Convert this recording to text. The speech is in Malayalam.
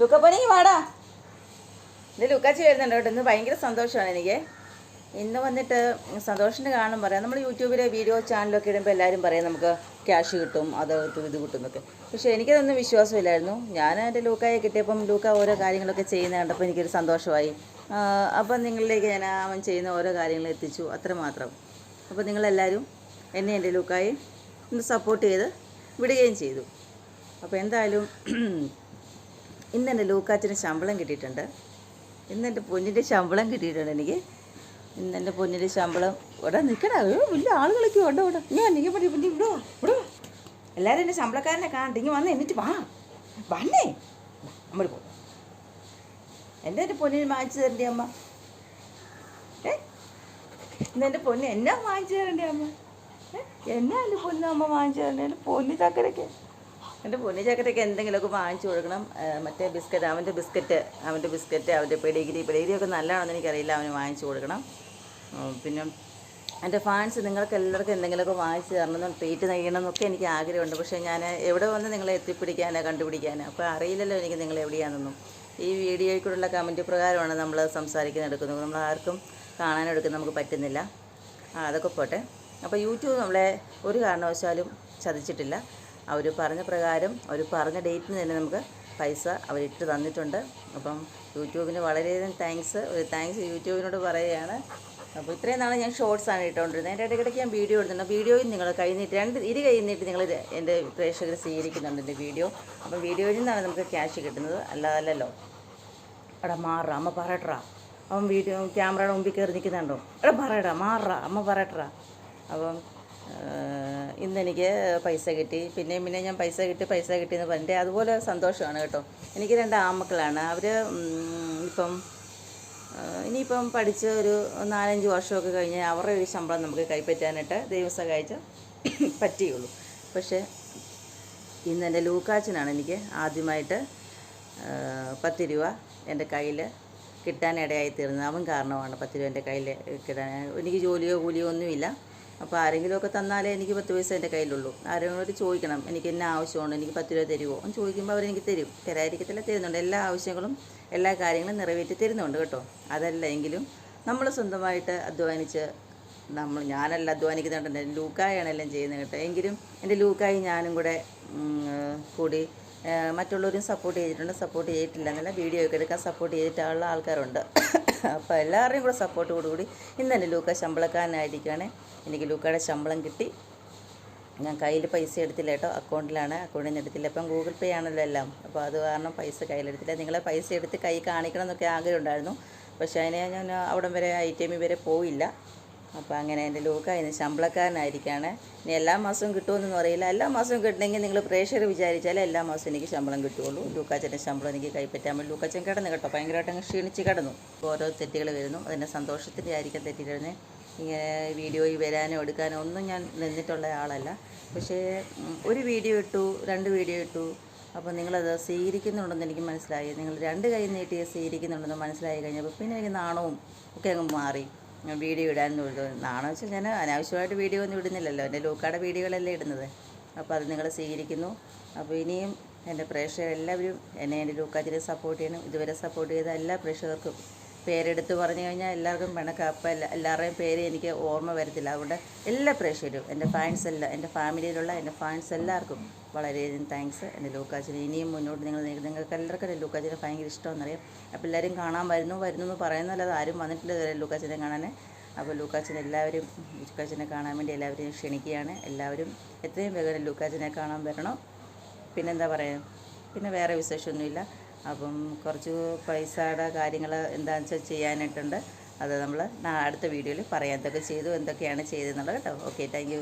ലുക്കപ്പനി വാടാ. ഇത് ലുക്കാച്ചി വരുന്നുണ്ട് കേട്ടോ. ഇന്ന് ഭയങ്കര സന്തോഷമാണ് എനിക്ക്. ഇന്ന് വന്നിട്ട് സന്തോഷിന്റെ കാണാൻ പറയാം. നമ്മൾ യൂട്യൂബിലെ വീഡിയോ ചാനലൊക്കെ ഇടുമ്പോൾ എല്ലാവരും പറയും നമുക്ക് ക്യാഷ് കിട്ടും അത് കിട്ടും ഇത് കിട്ടും എന്നൊക്കെ. പക്ഷേ എനിക്കതൊന്നും വിശ്വാസമില്ലായിരുന്നു. ഞാൻ എന്റെ ലൂക്കായെ കിട്ടിയപ്പം ലൂക്ക ഓരോ കാര്യങ്ങളൊക്കെ ചെയ്യുന്ന കണ്ടപ്പോൾ എനിക്കൊരു സന്തോഷമായി. അപ്പം നിങ്ങളിലേക്ക് ഞാൻ അവൻ ചെയ്യുന്ന ഓരോ കാര്യങ്ങൾ എത്തിച്ചു. അത്രമാത്രം അപ്പോൾ നിങ്ങളെല്ലാവരും എന്നെ എന്റെ ലൂക്കായി ഒന്ന് സപ്പോർട്ട് ചെയ്ത് വിടുകയും ചെയ്തു. അപ്പോൾ എന്തായാലും ഇന്ന് എന്റെ ലൂക്കാച്ചിന് ശമ്പളം കിട്ടിയിട്ടുണ്ട്. ഇന്ന് എന്റെ പൊന്നിന്റെ ശമ്പളം കിട്ടിയിട്ടുണ്ട് എനിക്ക്. ഇന്ന് എന്റെ പൊന്നിന്റെ ശമ്പളം ഇവിടെ നിൽക്കണ വലിയ ആളുകളൊക്കെ ഉണ്ട് ഇവിടെ? ഞാൻ എനിക്ക് പറ്റി പിന്നെ ഇവിടെ ഇവിടോ എല്ലാവരും എന്റെ ശമ്പളക്കാരനെ കാണട്ടെ ഇങ്ങനെ വന്ന് എന്നിട്ട് വാ. വന്നേ. അമ്മ പോകും എന്റെ എന്റെ പൊന്നിന് വാങ്ങിച്ചു തരണ്ടേ അമ്മ? ഏ? ഇന്ന് എന്റെ പൊന്ന് എന്നാ വാങ്ങിച്ചു തരണ്ടേ അമ്മ? എന്നാ എന്റെ പൊന്ന് അമ്മ വാങ്ങിച്ചു തരണ്ടേ? എന്റെ പൊന്നി ചക്കരയ്ക്ക്. എന്റെ പൊന്നി ചക്കരയ്ക്ക് എന്തെങ്കിലുമൊക്കെ വാങ്ങിച്ചു കൊടുക്കണം. മറ്റേ ബിസ്ക്കറ്റ് അവന്റെ ബിസ്ക്കറ്റ് അവന്റെ ബിസ്ക്കറ്റ് അവന്റെ പെഡിഗിരി പെഡിഗിരി ഒക്കെ നല്ലതാണെന്ന് എനിക്കറിയില്ല അവന് വാങ്ങിച്ചു കൊടുക്കണം. പിന്നെ എന്റെ ഫാൻസ് നിങ്ങൾക്ക് എല്ലാവർക്കും എന്തെങ്കിലുമൊക്കെ വാങ്ങിച്ചു തരണമെന്നും ട്രീറ്റ് ചെയ്യണം എന്നൊക്കെ എനിക്ക് ആഗ്രഹമുണ്ട്. പക്ഷേ ഞാൻ എവിടെ വന്ന് നിങ്ങളെ എത്തിപ്പിടിക്കാനോ കണ്ടുപിടിക്കാനോ? അപ്പോൾ അറിയില്ലല്ലോ എനിക്ക് നിങ്ങൾ എവിടെയാണെന്നൊന്നും ഈ വീഡിയോയിൽ കൂടെയുള്ള കമന്റ് പ്രകാരമാണ് നമ്മൾ സംസാരിക്കുന്ന എടുക്കുന്നത്. നമ്മൾ ആർക്കും കാണാനെടുക്കുന്ന നമുക്ക് പറ്റുന്നില്ല. അതൊക്കെ പോട്ടെ. അപ്പോൾ യൂട്യൂബ് നമ്മളെ ഒരു കാരണവശാലും ചതിച്ചിട്ടില്ല. അവർ പറഞ്ഞ പ്രകാരം അവർ പറഞ്ഞ ഡേറ്റിന് തന്നെ നമുക്ക് പൈസ അവരിട്ട് തന്നിട്ടുണ്ട്. അപ്പം യൂട്യൂബിന് വളരെയധികം താങ്ക്സ് ഒരു താങ്ക്സ് യൂട്യൂബിനോട് പറയുകയാണ്. അപ്പോൾ ഇത്രയും നാളെ ഞാൻ ഷോർട്സാണ് ഇട്ടുകൊണ്ടിരുന്നത്. എന്റെ ഇടയ്ക്കിടയ്ക്ക് ഞാൻ വീഡിയോ ഇടുന്നുണ്ട്. വീഡിയോയിൽ നിങ്ങൾ കഴിഞ്ഞിട്ട് രണ്ട് ഇരു കഴിഞ്ഞിട്ട് നിങ്ങൾ എന്റെ പ്രേക്ഷകർ സ്വീകരിക്കുന്നുണ്ട് എന്റെ വീഡിയോ അപ്പം വീഡിയോയിൽ നിന്നാണ് നമുക്ക് ക്യാഷ് കിട്ടുന്നത്. അല്ലാതല്ലോ എടാ മാറാ അമ്മ പറയട്ടാ അവൻ വീഡിയോ ക്യാമറയുടെ മുമ്പിൽ കയറി നിൽക്കുന്നുണ്ടോ? എടാ പറയടാ മാറാ അമ്മ പറയട്ടാ അപ്പം ഇന്നെനിക്ക് പൈസ കിട്ടി. പിന്നെയും പിന്നെ ഞാൻ പൈസ കിട്ടി പൈസ കിട്ടിയെന്ന് പറഞ്ഞിട്ട് അതുപോലെ സന്തോഷമാണ് കേട്ടോ. എനിക്ക് രണ്ട് ആമക്കളാണ് അവർ ഇപ്പം ഇനിയിപ്പം പഠിച്ച ഒരു നാലഞ്ച് വർഷമൊക്കെ കഴിഞ്ഞ് അവരുടെ ഒരു ശമ്പളം നമുക്ക് കൈപ്പറ്റാനായിട്ട് ദൈവം സഹായിച്ച് പറ്റിയുള്ളൂ. പക്ഷേ ഇന്ന് എന്റെ ലൂക്കാച്ചനാണ് എനിക്ക് ആദ്യമായിട്ട് പത്ത് രൂപ എന്റെ കയ്യിൽ കിട്ടാനിടയായി തീർന്നത്. അവൻ കാരണമാണ് പത്ത് രൂപ എന്റെ കയ്യിൽ കിട്ടാൻ. എനിക്ക് ജോലിയോ കൂലിയോ ഒന്നുമില്ല. അപ്പോൾ ആരെങ്കിലുമൊക്കെ തന്നാലേ എനിക്ക് പത്ത് പൈസ എന്റെ കയ്യിലുള്ളൂ. ആരെങ്കിലും ചോദിക്കണം എനിക്ക് എന്നെ ആവശ്യമുണ്ട് എനിക്ക് പത്ത് രൂപ തരുമോ എന്ന് ചോദിക്കുമ്പോൾ അവരെനിക്ക് തരും. തരായിരിക്കത്തില്ല തരുന്നുണ്ട്. എല്ലാ ആവശ്യങ്ങളും എല്ലാ കാര്യങ്ങളും നിറവേറ്റി തരുന്നുണ്ട് കേട്ടോ. അതല്ല എങ്കിലും നമ്മൾ സ്വന്തമായിട്ട് അധ്വാനിച്ച് നമ്മൾ ഞാനല്ല അധ്വാനിക്കുന്നുണ്ട് എന്റെ ലൂക്കായാണ് എല്ലാം ചെയ്യുന്നത് കേട്ടോ. എങ്കിലും എന്റെ ലൂക്കായി ഞാനും കൂടെ കൂടി മറ്റുള്ളവരും സപ്പോർട്ട് ചെയ്തിട്ടുണ്ട്. സപ്പോർട്ട് ചെയ്തിട്ടില്ല എന്നല്ല വീഡിയോ ഒക്കെ എടുക്കാൻ സപ്പോർട്ട് ചെയ്തിട്ടുള്ള ആൾക്കാരുണ്ട്. അപ്പോൾ എല്ലാവരുടെയും കൂടെ സപ്പോർട്ടോടുകൂടി ഇന്ന് ലൂക്ക ശമ്പളക്കാരനായിരിക്കുകയാണ്. എനിക്ക് ലൂക്കയുടെ ശമ്പളം കിട്ടി. ഞാൻ കയ്യിൽ പൈസ എടുത്തില്ല കേട്ടോ അക്കൗണ്ടിലാണ് അക്കൗണ്ടിൽ നിന്ന് എടുത്തില്ല. ഇപ്പം ഗൂഗിൾ പേ ആണല്ലോ എല്ലാം. അപ്പോൾ അത് കാരണം പൈസ കയ്യിലെടുത്തില്ല നിങ്ങളെ പൈസ എടുത്ത് കൈ കാണിക്കണം എന്നൊക്കെ ആഗ്രഹം ഉണ്ടായിരുന്നു. പക്ഷേ അതിനെ ഞാൻ അവിടം വരെ ഐ ടി എമ്മിൽ വരെ പോയില്ല. അപ്പോൾ അങ്ങനെ എന്റെ ലൂക്ക ഇന്ന് ശമ്പളക്കാരനായിരിക്കുകയാണ് ഇനി എല്ലാ മാസവും കിട്ടുമെന്നൊന്നും അറിയില്ല. എല്ലാ മാസവും കിട്ടണമെങ്കിൽ നിങ്ങൾ പ്രേക്ഷകർ വിചാരിച്ചാലേ എല്ലാ മാസവും എനിക്ക് ശമ്പളം കിട്ടുകയുള്ളൂ. ലൂക്കാച്ചന്റെ ശമ്പളം എനിക്ക് കൈപ്പറ്റാൻ പറ്റും ലൂക്കാച്ചൻ കിടന്നു കേട്ടോ. ഭയങ്കരമായിട്ട് അങ്ങ് ക്ഷീണിച്ച് കിടന്നു. ഓരോ തെറ്റുകൾ വരുന്നു. അതിന്റെ സന്തോഷത്തിന്റെ ആയിരിക്കും തെറ്റിയിരുന്നത് ഇങ്ങനെ വീഡിയോയിൽ വരാനോ എടുക്കാനോ ഒന്നും ഞാൻ നിന്നിട്ടുള്ള ആളല്ല. പക്ഷേ ഒരു വീഡിയോ ഇട്ടു രണ്ട് വീഡിയോ ഇട്ടു. അപ്പോൾ നിങ്ങളത് സ്വീകരിക്കുന്നുണ്ടെന്ന് എനിക്ക് മനസ്സിലായി. നിങ്ങൾ രണ്ട് കൈ നീട്ടി സ്വീകരിക്കുന്നുണ്ടെന്ന് മനസ്സിലായി കഴിഞ്ഞപ്പോൾ പിന്നെ എനിക്ക് നാണവും ഒക്കെ അങ്ങ് മാറി. വീഡിയോ ഇടാൻ നാണം വെച്ചാൽ ഞാൻ അനാവശ്യമായിട്ട് വീഡിയോ ഒന്നും ഇടുന്നില്ലല്ലോ. എന്റെ ലൂക്കാടെ വീഡിയോകളല്ലേ ഇടുന്നത്. അപ്പോൾ അത് നിങ്ങൾ സ്വീകരിക്കുന്നു. അപ്പോൾ ഇനിയും എന്റെ പ്രേക്ഷകർ എല്ലാവരും എന്നെ എന്റെ ലൂക്കാച്ചിനെ സപ്പോർട്ട് ചെയ്യണം. ഇതുവരെ സപ്പോർട്ട് ചെയ്ത എല്ലാ പ്രേക്ഷകർക്കും പേരെടുത്ത് പറഞ്ഞു കഴിഞ്ഞാൽ എല്ലാവർക്കും പിണക്കം. അപ്പം എല്ലാ എല്ലാവരുടെയും പേര് എനിക്ക് ഓർമ്മ വരത്തില്ല. അതുകൊണ്ട് എല്ലാ പ്രേക്ഷകരും എന്റെ ഫാൻസ് എല്ലാം എന്റെ ഫാമിലിയിലുള്ള എന്റെ ഫാൻസ് എല്ലാവർക്കും വളരെയധികം താങ്ക്സ് എന്റെ ലൂക്കാച്ചിന് ഇനിയും മുന്നോട്ട് നിങ്ങൾ നിങ്ങൾക്ക് എല്ലാവർക്കും എന്റെ ലൂക്കാച്ചിനെ ഭയങ്കര ഇഷ്ടമെന്നറിയാം അപ്പോൾ എല്ലാവരും കാണാൻ വരുന്നു വരുന്നു എന്ന് പറയുന്നല്ലാതെ ആരും വന്നിട്ടില്ല ഇതുവരെ ലൂക്കാച്ചിനെ കാണാൻ. അപ്പോൾ ലൂക്കാച്ചിനെ എല്ലാവരും ലൂക്കാച്ചിനെ കാണാൻ വേണ്ടി എല്ലാവരെയും ക്ഷണിക്കുകയാണ്. എല്ലാവരും എത്രയും വേഗം ലൂക്കാച്ചിനെ കാണാൻ വരണം. പിന്നെന്താ പറയുക പിന്നെ വേറെ വിശേഷമൊന്നുമില്ല. അപ്പം കുറച്ച് പൈസയുടെ കാര്യങ്ങൾ എന്താണെന്ന് വെച്ചാൽ ചെയ്യാനായിട്ടുണ്ട്. അത് നമ്മൾ അടുത്ത വീഡിയോയിൽ പറയാം. എന്തൊക്കെ ചെയ്തു എന്തൊക്കെയാണ് ചെയ്തതെന്നുള്ളത് കേട്ടോ. Okay thank